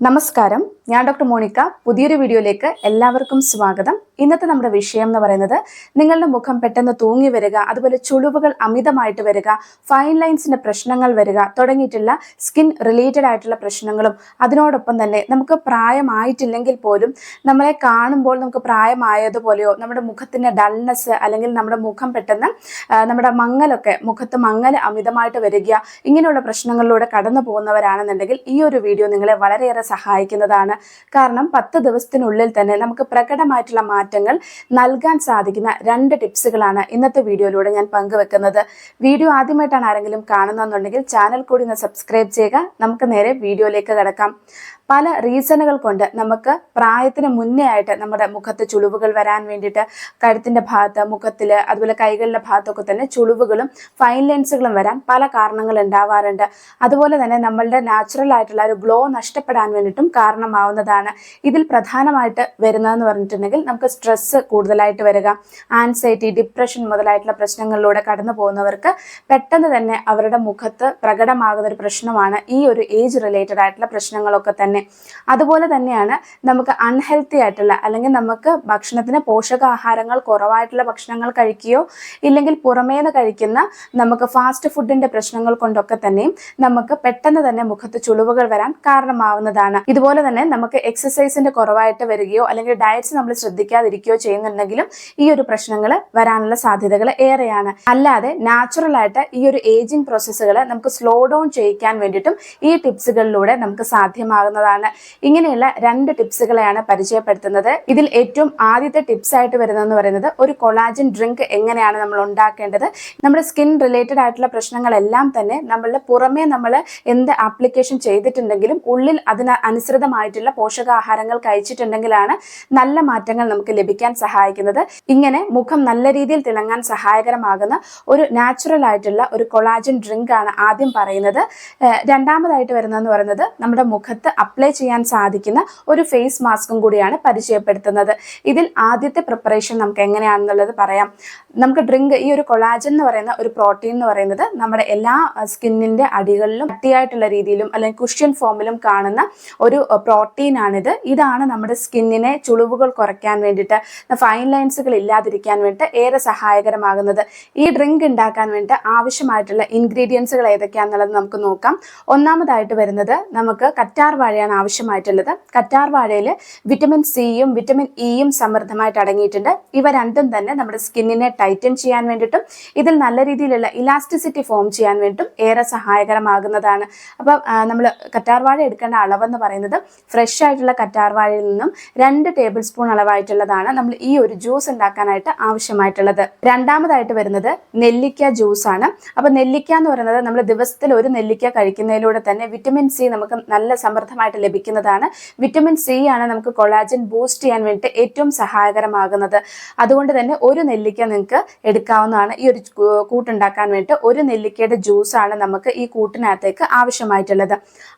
നമസ്കാരം ഞാൻ doctor Monica. പുതിയൊരു വീഡിയോയിലേക്ക് എല്ലാവർക്കും സ്വാഗതം. ഇന്നത്തെ നമ്മുടെ വിഷയം എന്ന് പറയുന്നത് നിങ്ങളുടെ മുഖം പെട്ടെന്ന് തൂങ്ങി വരിക അതുപോലെ ചുളിവുകൾ അമിതമായിട്ട് വരിക ഫൈൻ ലൈൻസിന്റെ പ്രശ്നങ്ങൾ വരിക തുടങ്ങിയിട്ടുള്ള സ്കിൻ റിലേറ്റഡ് ആയിട്ടുള്ള പ്രശ്നങ്ങളും അതിനോടൊപ്പം തന്നെ നമുക്ക് പ്രായമായിട്ടില്ലെങ്കിൽ പോലും നമ്മളെ കാണുമ്പോൾ നമുക്ക് പ്രായമായതുപോലെയോ നമ്മുടെ മുഖത്തിന്റെ ഡൾനെസ് അല്ലെങ്കിൽ നമ്മുടെ മുഖം പെട്ടെന്ന് നമ്മുടെ മങ്ങലൊക്കെ മുഖത്ത് മങ്ങൽ അമിതമായിട്ട് വരിക ഇങ്ങനെയുള്ള പ്രശ്നങ്ങളിലൂടെ കടന്നു പോകുന്നവരാണെന്നുണ്ടെങ്കിൽ ഈ ഒരു വീഡിയോ നിങ്ങളെ വളരെയേറെ സഹായിക്കുന്നതാണ്. കാരണം പത്ത് ദിവസത്തിനുള്ളിൽ തന്നെ നമുക്ക് പ്രകടമായിട്ടുള്ള മാറ്റങ്ങൾ നൽകാൻ സാധിക്കുന്ന രണ്ട് ടിപ്സുകളാണ് ഇന്നത്തെ വീഡിയോയിലൂടെ ഞാൻ പങ്കുവെക്കുന്നത്. വീഡിയോ ആദ്യമായിട്ടാണ് ആരെങ്കിലും കാണുന്നതെന്നുണ്ടെങ്കിൽ ചാനൽ കൂടി ഒന്ന് സബ്സ്ക്രൈബ് ചെയ്യുക. നമുക്ക് നേരെ വീഡിയോയിലേക്ക് കിടക്കാം. പല റീസണുകൾ കൊണ്ട് നമുക്ക് പ്രായത്തിന് മുന്നേ ആയിട്ട് നമ്മുടെ മുഖത്ത് ചുളിവുകൾ വരാൻ വേണ്ടിയിട്ട് കഴുത്തിന്റെ ഭാഗത്ത് മുഖത്തിൽ അതുപോലെ കൈകളിലെ ഭാഗത്തൊക്കെ തന്നെ ചുളിവുകളും ഫൈൻ ലൈൻസുകളും വരാൻ പല കാരണങ്ങൾ ഉണ്ടാവാറുണ്ട്. അതുപോലെ തന്നെ നമ്മളുടെ നാച്ചുറൽ ആയിട്ടുള്ള ഒരു ഗ്ലോ നഷ്ടപ്പെടാൻ വേണ്ടിയിട്ടും കാരണമാവുന്നതാണ്. ഇതിൽ പ്രധാനമായിട്ട് വരുന്നതെന്ന് പറഞ്ഞിട്ടുണ്ടെങ്കിൽ നമുക്ക് സ്ട്രെസ്സ് കൂടുതലായിട്ട് വരിക ആൻസൈറ്റി ഡിപ്രഷൻ മുതലായിട്ടുള്ള പ്രശ്നങ്ങളിലൂടെ കടന്നു പോകുന്നവർക്ക് പെട്ടെന്ന് തന്നെ അവരുടെ മുഖത്ത് പ്രകടമാകുന്ന ഒരു പ്രശ്നമാണ് ഈ ഒരു ഏജ് റിലേറ്റഡ് ആയിട്ടുള്ള പ്രശ്നങ്ങളൊക്കെ തന്നെ. അതുപോലെ തന്നെയാണ് നമുക്ക് അൺഹെൽത്തി ആയിട്ടുള്ള അല്ലെങ്കിൽ നമുക്ക് ഭക്ഷണത്തിന് പോഷകാഹാരങ്ങൾ കുറവായിട്ടുള്ള ഭക്ഷണങ്ങൾ കഴിക്കുകയോ ഇല്ലെങ്കിൽ പുറമേന്ന് കഴിക്കുന്ന നമുക്ക് ഫാസ്റ്റ് ഫുഡിന്റെ പ്രശ്നങ്ങൾ കൊണ്ടൊക്കെ തന്നെയും നമുക്ക് പെട്ടെന്ന് തന്നെ മുഖത്ത് ചുളിവുകൾ വരാൻ കാരണമാവുന്നതാണ്. ഇതുപോലെ തന്നെ നമുക്ക് എക്സസൈസിന്റെ കുറവായിട്ട് വരികയോ അല്ലെങ്കിൽ ഡയറ്റ്സ് നമ്മൾ ശ്രദ്ധിക്കാതിരിക്കുകയോ ചെയ്യുന്നുണ്ടെങ്കിലും ഈ ഒരു പ്രശ്നങ്ങൾ വരാനുള്ള സാധ്യതകൾ ഏറെയാണ്. അല്ലാതെ നാച്ചുറൽ ആയിട്ട് ഈ ഒരു ഏജിങ് പ്രോസസ്സുകൾ നമുക്ക് സ്ലോ ഡൗൺ ചെയ്യിക്കാൻ വേണ്ടിയിട്ടും ഈ ടിപ്സുകളിലൂടെ നമുക്ക് സാധ്യമാകുന്നതാണ്. ഇങ്ങനെയുള്ള രണ്ട് ടിപ്സുകളെയാണ് പരിചയപ്പെടുത്തുന്നത്. ഇതിൽ ഏറ്റവും ആദ്യത്തെ ടിപ്സ് ആയിട്ട് വരുന്നതെന്ന് പറയുന്നത് ഒരു കൊളാജൻ ഡ്രിങ്ക് എങ്ങനെയാണ് നമ്മൾ ഉണ്ടാക്കേണ്ടത്? നമ്മുടെ സ്കിൻ റിലേറ്റഡ് ആയിട്ടുള്ള പ്രശ്നങ്ങളെല്ലാം തന്നെ നമ്മളുടെ പുറമേ നമ്മൾ എന്ത് ആപ്ലിക്കേഷൻ ചെയ്തിട്ടുണ്ടെങ്കിലും ഉള്ളിൽ അതിന് അനുസൃതമായിട്ടുള്ള പോഷകാഹാരങ്ങൾ കഴിച്ചിട്ടുണ്ടെങ്കിലാണ് നല്ല മാറ്റങ്ങൾ നമുക്ക് ലഭിക്കാൻ സഹായിക്കുന്നത്. ഇങ്ങനെ മുഖം നല്ല രീതിയിൽ തിളങ്ങാൻ സഹായകരമാകുന്ന ഒരു നാച്ചുറൽ ആയിട്ടുള്ള ഒരു കൊളാജൻ ഡ്രിങ്ക് ആണ് ആദ്യം പറയുന്നത്. രണ്ടാമതായിട്ട് വരുന്നതെന്ന് പറയുന്നത് നമ്മുടെ മുഖത്ത് അപ്ലൈ ചെയ്യാൻ സാധിക്കുന്ന ഒരു ഫേസ് മാസ്കും കൂടിയാണ് പരിചയപ്പെടുത്തുന്നത്. ഇതിൽ ആദ്യത്തെ പ്രിപ്പറേഷൻ നമുക്ക് എങ്ങനെയാണെന്നുള്ളത് പറയാം. നമുക്ക് ഡ്രിങ്ക് ഈ ഒരു കൊളാജൻ എന്ന് പറയുന്ന ഒരു പ്രോട്ടീൻ എന്ന് പറയുന്നത് നമ്മുടെ എല്ലാ സ്കിന്നിന്റെ അടികളിലും കട്ടിയായിട്ടുള്ള രീതിയിലും അല്ലെങ്കിൽ കുഷ്യൻ ഫോമിലും കാണുന്ന ഒരു പ്രോട്ടീൻ ആണിത്. ഇതാണ് നമ്മുടെ സ്കിന്നിനെ ചുളിവുകൾ കുറയ്ക്കാൻ വേണ്ടിയിട്ട് ഫൈൻ ലൈൻസുകൾ ഇല്ലാതിരിക്കാൻ വേണ്ടിയിട്ട് ഏറെ സഹായകരമാകുന്നത്. ഈ ഡ്രിങ്ക് ഉണ്ടാക്കാൻ വേണ്ടി ആവശ്യമായിട്ടുള്ള ഇൻഗ്രീഡിയൻസുകൾ ഏതൊക്കെയാണെന്നുള്ളത് നമുക്ക് നോക്കാം. ഒന്നാമതായിട്ട് വരുന്നത് നമുക്ക് കറ്റാർ വാഴയാണ് ആവശ്യമായിട്ടുള്ളത്. കറ്റാർ വാഴയിൽ വിറ്റമിൻ സിയും വിറ്റമിൻ ഇയും സമൃദ്ധമായിട്ട് അടങ്ങിയിട്ടുണ്ട്. ഇവ രണ്ടും തന്നെ നമ്മുടെ സ്കിന്നിനെ ടൈറ്റൻ ചെയ്യാൻ വേണ്ടിയിട്ടും ഇതിൽ നല്ല രീതിയിലുള്ള ഇലാസ്റ്റിസിറ്റി ഫോം ചെയ്യാൻ വേണ്ടിയിട്ടും ഏറെ സഹായകരമാകുന്നതാണ്. അപ്പം നമ്മൾ കറ്റാർവാഴ എടുക്കേണ്ട അളവെന്ന് പറയുന്നത് ഫ്രഷ് ആയിട്ടുള്ള കറ്റാർവാഴയിൽ നിന്നും രണ്ട് ടേബിൾ സ്പൂൺ അളവായിട്ടുള്ളതാണ് നമ്മൾ ഈ ഒരു ജ്യൂസ് ഉണ്ടാക്കാനായിട്ട് ആവശ്യമായിട്ടുള്ളത്. രണ്ടാമതായിട്ട് വരുന്നത് നെല്ലിക്ക ജ്യൂസാണ്. അപ്പൊ നെല്ലിക്ക എന്ന് പറയുന്നത് നമ്മൾ ദിവസത്തിൽ ഒരു നെല്ലിക്ക കഴിക്കുന്നതിലൂടെ തന്നെ വിറ്റമിൻ സി നമുക്ക് നല്ല സമൃദ്ധമായിട്ട് ലഭിക്കുന്നതാണ്. വിറ്റമിൻ സി ആണ് നമുക്ക് കൊളാജൻ ബൂസ്റ്റ് ചെയ്യാൻ വേണ്ടിയിട്ട് ഏറ്റവും സഹായകരമാകുന്നത്. അതുകൊണ്ട് തന്നെ ഒരു നെല്ലിക്ക നിങ്ങൾക്ക് എടുക്കാവുന്നതാണ്. ഈ ഒരു കൂട്ടുണ്ടാക്കാൻ വേണ്ടിയിട്ട് ഒരു നെല്ലിക്കയുടെ ജ്യൂസാണ് നമുക്ക് ഈ കൂട്ടിനകത്തേക്ക് ആവശ്യമായിട്ടുള്ളത്.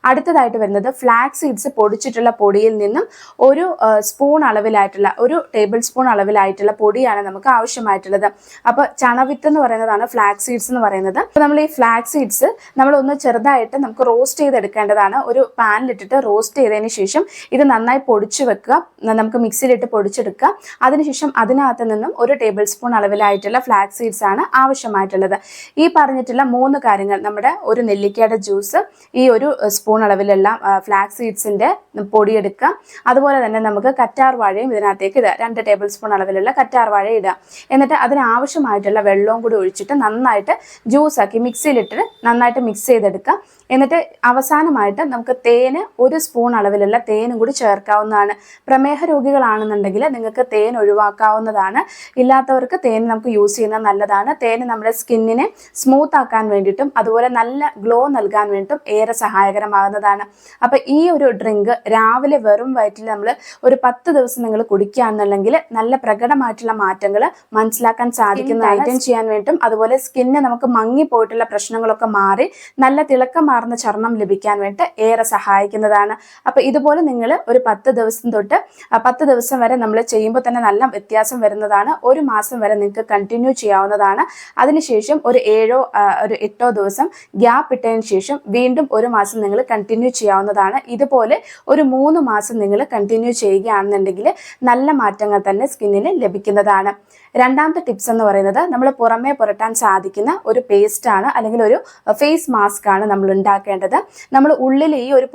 അടുത്തതായിട്ട് വരുന്നത് ഫ്ലാക്സ് സീഡ്സ് പൊടിച്ചിട്ടുള്ള പൊടിയിൽ നിന്നും ഒരു സ്പൂൺ അളവിലായിട്ടുള്ള ഒരു ടേബിൾ സ്പൂൺ അളവിലായിട്ടുള്ള പൊടിയാണ് നമുക്ക് ആവശ്യമായിട്ടുള്ളത്. അപ്പോൾ ചണവിത്ത് എന്ന് പറയുന്നതാണ് ഫ്ലാക്സ് സീഡ്സ് എന്ന് പറയുന്നത്. അപ്പോൾ നമ്മൾ ഈ ഫ്ലാക്സ് സീഡ്സ് നമ്മൾ ഒന്ന് ചെറുതായിട്ട് നമുക്ക് റോസ്റ്റ് ചെയ്തെടുക്കേണ്ടതാണ്. ഒരു പാനിലിട്ടിട്ട് റോസ്റ്റ് ചെയ്തതിന് ശേഷം ഇത് നന്നായി പൊടിച്ചു വെക്കുക. നമുക്ക് മിക്സിയിലിട്ട് പൊടിച്ചെടുക്കുക. അതിനുശേഷം അതിനകത്ത് നിന്നും ഒരു ടേബിൾ സ്പൂൺ അളവിലായിട്ടുള്ള ഫ്ലാക്സ് സീഡ്സ് ആണ് ആവശ്യമായിട്ടുള്ളത്. ഈ പറഞ്ഞിട്ടുള്ള മൂന്ന് കാര്യങ്ങൾ നമ്മുടെ ഒരു നെല്ലിക്കയുടെ ജ്യൂസ് ഈ ഒരു സ്പൂൺ അളവിലുള്ള ഫ്ലാക്സ് സീഡ്സിന്റെ പൊടിയെടുക്കുക. അതുപോലെ തന്നെ നമുക്ക് കറ്റാർ വാഴയും ഇതിനകത്തേക്ക് ഇടുക. രണ്ട് ടേബിൾ സ്പൂൺ അളവിലുള്ള കറ്റാർ വാഴ ഇടുക. എന്നിട്ട് അതിനാവശ്യമായിട്ടുള്ള വെള്ളവും കൂടി ഒഴിച്ചിട്ട് നന്നായിട്ട് ജ്യൂസ് ആക്കി മിക്സിയിലിട്ട് നന്നായിട്ട് മിക്സ് ചെയ്തെടുക്കുക. എന്നിട്ട് അവസാനമായിട്ട് നമുക്ക് തേന് ഒരു സ്പൂൺ അളവിലുള്ള തേനും കൂടി ചേർക്കാവുന്നതാണ്. പ്രമേഹ രോഗികളാണെന്നുണ്ടെങ്കിൽ നിങ്ങൾക്ക് തേൻ ഒഴിവാക്കാവുന്നതാണ്. ഇല്ലാത്തവർക്ക് തേൻ നമുക്ക് യൂസ് ചെയ്യുന്നത് നല്ലതാണ്. തേൻ നമ്മുടെ സ്കിന്നിനെ സ്മൂത്ത് ആക്കാൻ വേണ്ടിയിട്ടും അതുപോലെ നല്ല ഗ്ലോ നൽകാൻ വേണ്ടിയിട്ടും ഏറെ സഹായകരമാകുന്നതാണ്. അപ്പോൾ ഈ ഒരു ഡ്രിങ്ക് രാവിലെ വെറും വയറ്റിൽ നമ്മൾ ഒരു പത്ത് ദിവസം നിങ്ങൾ കുടിക്കുകയാണെന്നുണ്ടെങ്കിൽ നല്ല പ്രകടമായിട്ടുള്ള മാറ്റങ്ങൾ മനസ്സിലാക്കാൻ സാധിക്കുന്ന ഐറ്റം ചെയ്യാൻ വേണ്ടിയിട്ടും അതുപോലെ സ്കിന്ന് നമുക്ക് മങ്ങിപ്പോയിട്ടുള്ള പ്രശ്നങ്ങളൊക്കെ മാറി നല്ല തിളക്കം മാറുന്ന ചർമ്മം ലഭിക്കാൻ വേണ്ടിയിട്ട് ഏറെ സഹായിക്കുന്നതാണ്. ചെയ്യുന്നതാണ് അപ്പൊ ഇതുപോലെ നിങ്ങൾ ഒരു പത്ത് ദിവസം തൊട്ട് പത്ത് ദിവസം വരെ നമ്മൾ ചെയ്യുമ്പോൾ തന്നെ നല്ല വ്യത്യാസം വരുന്നതാണ്. ഒരു മാസം വരെ നിങ്ങൾക്ക് കണ്ടിന്യൂ ചെയ്യാവുന്നതാണ്. അതിനുശേഷം ഒരു ഏഴോ ഒരു എട്ടോ ദിവസം ഗ്യാപ്പ് ഇട്ടതിന് ശേഷം വീണ്ടും ഒരു മാസം നിങ്ങൾ കണ്ടിന്യൂ ചെയ്യാവുന്നതാണ്. ഇതുപോലെ ഒരു മൂന്ന് മാസം നിങ്ങൾ കണ്ടിന്യൂ ചെയ്യുകയാണെന്നുണ്ടെങ്കിൽ നല്ല മാറ്റങ്ങൾ തന്നെ സ്കിന്നിന് ലഭിക്കുന്നതാണ്. രണ്ടാമത്തെ ടിപ്സ് എന്ന് പറയുന്നത് നമ്മൾ പുറമേ പുരട്ടാൻ സാധിക്കുന്ന ഒരു പേസ്റ്റാണ് അല്ലെങ്കിൽ ഒരു ഫേസ് മാസ്ക് ആണ് നമ്മൾ ഉണ്ടാക്കേണ്ടത്. നമ്മൾ ഉള്ളിൽ ഈ ഒരു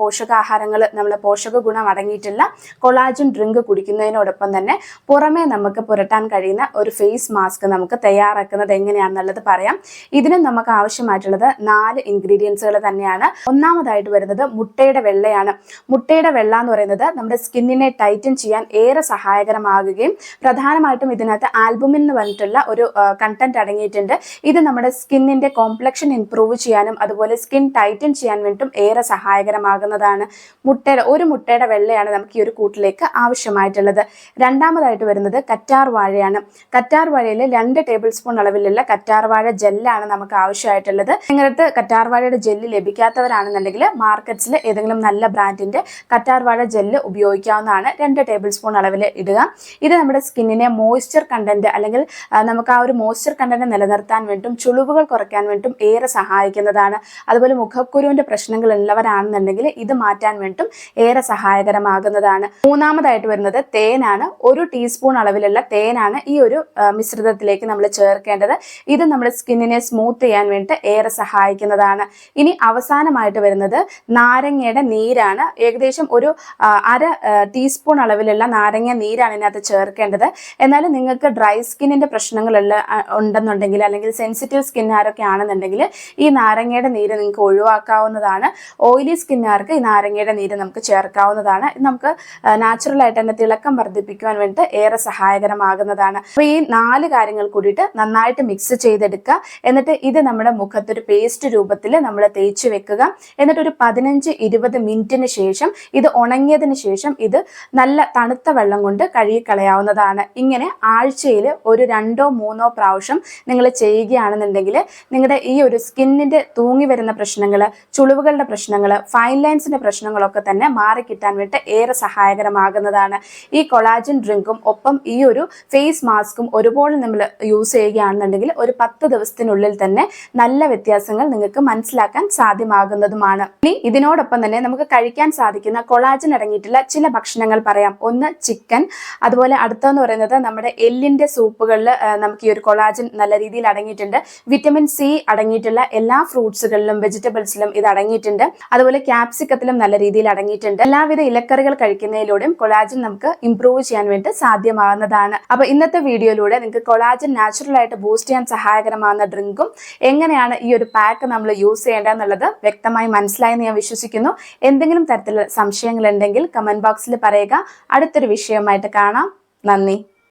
പോഷകാഹാരങ്ങൾ നമ്മൾ പോഷക ഗുണം അടങ്ങിയിട്ടുള്ള കൊളാജൻ ഡ്രിങ്ക് കുടിക്കുന്നതിനോടൊപ്പം തന്നെ പുറമേ നമുക്ക് പുരട്ടാൻ കഴിയുന്ന ഒരു ഫേസ് മാസ്ക് നമുക്ക് തയ്യാറാക്കുന്നത് എങ്ങനെയാണെന്നുള്ളത് പറയാം. ഇതിന് നമുക്ക് ആവശ്യമായിട്ടുള്ളത് നാല് ഇൻഗ്രീഡിയൻസുകൾ തന്നെയാണ്. ഒന്നാമതായിട്ട് വരുന്നത് മുട്ടയുടെ വെള്ളയാണ്. മുട്ടയുടെ വെള്ള എന്ന് പറയുന്നത് നമ്മുടെ സ്കിന്നിനെ ടൈറ്റൻ ചെയ്യാൻ ഏറെ സഹായകരമാകുകയും പ്രധാനമായിട്ടും ഇതിനകത്ത് ആൽബുമിൻ എന്ന് പറഞ്ഞിട്ടുള്ള ഒരു കണ്ടന്റ് അടങ്ങിയിട്ടുണ്ട്. ഇത് നമ്മുടെ സ്കിന്നിന്റെ കോംപ്ലക്ഷൻ ഇംപ്രൂവ് ചെയ്യാനും അതുപോലെ സ്കിൻ ടൈറ്റൻ ചെയ്യാൻ വേണ്ടിയിട്ടും ഏറെ സഹായകരമാകുന്നതാണ്. മുട്ടയുടെ ഒരു മുട്ടയുടെ വെള്ളയാണ് നമുക്ക് ഈ ഒരു കൂട്ടിലേക്ക് ആവശ്യമായിട്ടുള്ളത്. രണ്ടാമതായിട്ട് വരുന്നത് കറ്റാർ വാഴയാണ്. കറ്റാർ വാഴയിൽ രണ്ട് ടേബിൾ സ്പൂൺ അളവിലുള്ള കറ്റാർ വാഴ ജെല്ലാണ് നമുക്ക് ആവശ്യമായിട്ടുള്ളത്. നിങ്ങളടുത്ത് കറ്റാർ വാഴയുടെ ജെല്ല് ലഭിക്കാത്തവരാണെന്നുണ്ടെങ്കിൽ മാർക്കറ്റ്സിൽ ഏതെങ്കിലും നല്ല ബ്രാൻഡിന്റെ കറ്റാർ വാഴ ജെല്ല് ഉപയോഗിക്കാവുന്നതാണ്. രണ്ട് ടേബിൾ സ്പൂൺ അളവിൽ ഇടുക. ഇത് നമ്മുടെ സ്കിന്നിനെ മോയ്സ്ചർ കണ്ടന്റ് അല്ലെങ്കിൽ നമുക്ക് ആ ഒരു മോയ്സ്ചർ കണ്ടന്റ് നിലനിർത്താൻ വേണ്ടിയും ചുളിവുകൾ കുറയ്ക്കാൻ വേണ്ടിയും ഏറെ സഹായിക്കുന്നതാണ്. അതുപോലെ മുഖക്കുരുവിന്റെ പ്രശ്നങ്ങൾ ഉള്ളവരാണെന്നുണ്ടെങ്കിൽ ഇത് മാറ്റാൻ വേണ്ടിയും ഏറെ സഹായകരമാകുന്നതാണ്. മൂന്നാമതായിട്ട് വരുന്നത് തേനാണ്. ഒരു ടീസ്പൂൺ അളവിലുള്ള തേനാണ് ഈ ഒരു മിശ്രിതത്തിലേക്ക് നമ്മൾ ചേർക്കേണ്ടത്. ഇത് നമ്മുടെ സ്കിന്നിനെ സ്മൂത്ത് ചെയ്യാൻ വേണ്ടിയിട്ട് ഏറെ സഹായിക്കുന്നതാണ്. ഇനി അവസാനമായിട്ട് വരുന്നത് നാരങ്ങയുടെ നീരാണ്. ഏകദേശം ഒരു അര ടീസ്പൂൺ അളവിലുള്ള നാരങ്ങ നീരാണ് ഇതിനകത്ത് ചേർക്കേണ്ടത്. എന്നാൽ നിങ്ങൾക്ക് ഡ്രൈ സ്കിന്നിന്റെ പ്രശ്നങ്ങൾ ഉണ്ടെന്നുണ്ടെങ്കിൽ അല്ലെങ്കിൽ സെൻസിറ്റീവ് സ്കിന്നുകാരൊക്കെ ആണെന്നുണ്ടെങ്കിൽ ഈ നാരങ്ങയുടെ നീര് നിങ്ങൾക്ക് ഒഴിവാക്കാവുന്നതാണ്. ഓയിലി സ്കിന്നാർക്ക് ഈ നാരങ്ങയുടെ നീര് നമുക്ക് ചേർക്കാവുന്നതാണ്. ഇത് നമുക്ക് നാച്ചുറൽ ആയിട്ട് തന്നെ തിളക്കം വർദ്ധിപ്പിക്കുവാൻ വേണ്ടിയിട്ട് ഏറെ സഹായകരമാകുന്നതാണ്. അപ്പോൾ ഈ നാല് കാര്യങ്ങൾ കൂടിയിട്ട് നന്നായിട്ട് മിക്സ് ചെയ്തെടുക്കുക. എന്നിട്ട് ഇത് നമ്മുടെ മുഖത്തൊരു പേസ്റ്റ് രൂപത്തിൽ നമ്മൾ തേച്ച് വെക്കുക. എന്നിട്ട് ഒരു പതിനഞ്ച് ഇരുപത് മിനിറ്റിന് ശേഷം ഇത് ഉണങ്ങിയതിന് ശേഷം ഇത് നല്ല തണുത്ത വെള്ളം കൊണ്ട് കഴുകിക്കളയാവുന്നതാണ്. ഇങ്ങനെ ആഴ്ചയിൽ ഒരു രണ്ടോ മൂന്നോ പ്രാവശ്യം നിങ്ങൾ ചെയ്യുകയാണെന്നുണ്ടെങ്കിൽ നിങ്ങളുടെ ഈ ഒരു സ്കിന്നിന്റെ തൂങ്ങി വരുന്ന പ്രശ്നങ്ങൾ ചുളിവുകളുടെ പ്രശ്നങ്ങൾ ഫൈൻ ലൈൻസിന്റെ പ്രശ്നങ്ങളൊക്കെ തന്നെ മാറിക്കിട്ടാൻ വേണ്ടി ഏറെ സഹായകരമാകുന്നതാണ്. ഈ കൊളാജിൻ ഡ്രിങ്കും ഒപ്പം ഈ ഒരു ഫേസ് മാസ്കും ഒരുപോലെ നമ്മൾ യൂസ് ചെയ്യുകയാണെന്നുണ്ടെങ്കിൽ ഒരു പത്ത് ദിവസത്തിനുള്ളിൽ തന്നെ നല്ല വ്യത്യാസങ്ങൾ നിങ്ങൾക്ക് മനസ്സിലാക്കാൻ സാധ്യമാകുന്നതുമാണ്. ഇനി ഇതിനോടൊപ്പം തന്നെ നമുക്ക് കഴിക്കാൻ സാധിക്കുന്ന കൊളാജിൻ അടങ്ങിയിട്ടുള്ള ചില ഭക്ഷണങ്ങൾ പറയാം. ഒന്ന് ചിക്കൻ അതുപോലെ അടുത്തെന്ന് പറയുന്നത് നമ്മുടെ എല്ലിന്റെ സൂപ്പുകളിൽ നമുക്ക് ഈ ഒരു കൊളാജിൻ നല്ല രീതിയിൽ അടങ്ങിയിട്ടുണ്ട്. വിറ്റമിൻ സി അടങ്ങിയിട്ടുള്ള എല്ലാ ഫ്രൂട്ട്സുകളിലും വെജിറ്റബിൾസിലും ഇത് അടങ്ങിയിട്ടുണ്ട്. അതുപോലെ ക്യാപ്സിക്കത്തിലും നല്ല രീതിയിൽ അടങ്ങിയിട്ടുണ്ട്. എല്ലാവിധ ഇലക്കറികൾ കഴിക്കുന്നതിലൂടെയും കൊളാജൻ നമുക്ക് ഇംപ്രൂവ് ചെയ്യാൻ വേണ്ടി സാധ്യമാകുന്നതാണ്. അപ്പൊ ഇന്നത്തെ വീഡിയോയിലൂടെ നിങ്ങൾക്ക് കൊളാജൻ നാച്ചുറൽ ആയിട്ട് ബൂസ്റ്റ് ചെയ്യാൻ സഹായകരമാകുന്ന ഡ്രിങ്കും എങ്ങനെയാണ് ഈ ഒരു പാക്ക് നമ്മൾ യൂസ് ചെയ്യേണ്ടത് എന്നുള്ളത് വ്യക്തമായി മനസ്സിലായെന്ന് ഞാൻ വിശ്വസിക്കുന്നു. എന്തെങ്കിലും തരത്തിലുള്ള സംശയങ്ങൾ ഉണ്ടെങ്കിൽ കമന്റ് ബോക്സിൽ പറയുക. അടുത്തൊരു വിഷയമായിട്ട് കാണാം. നന്ദി.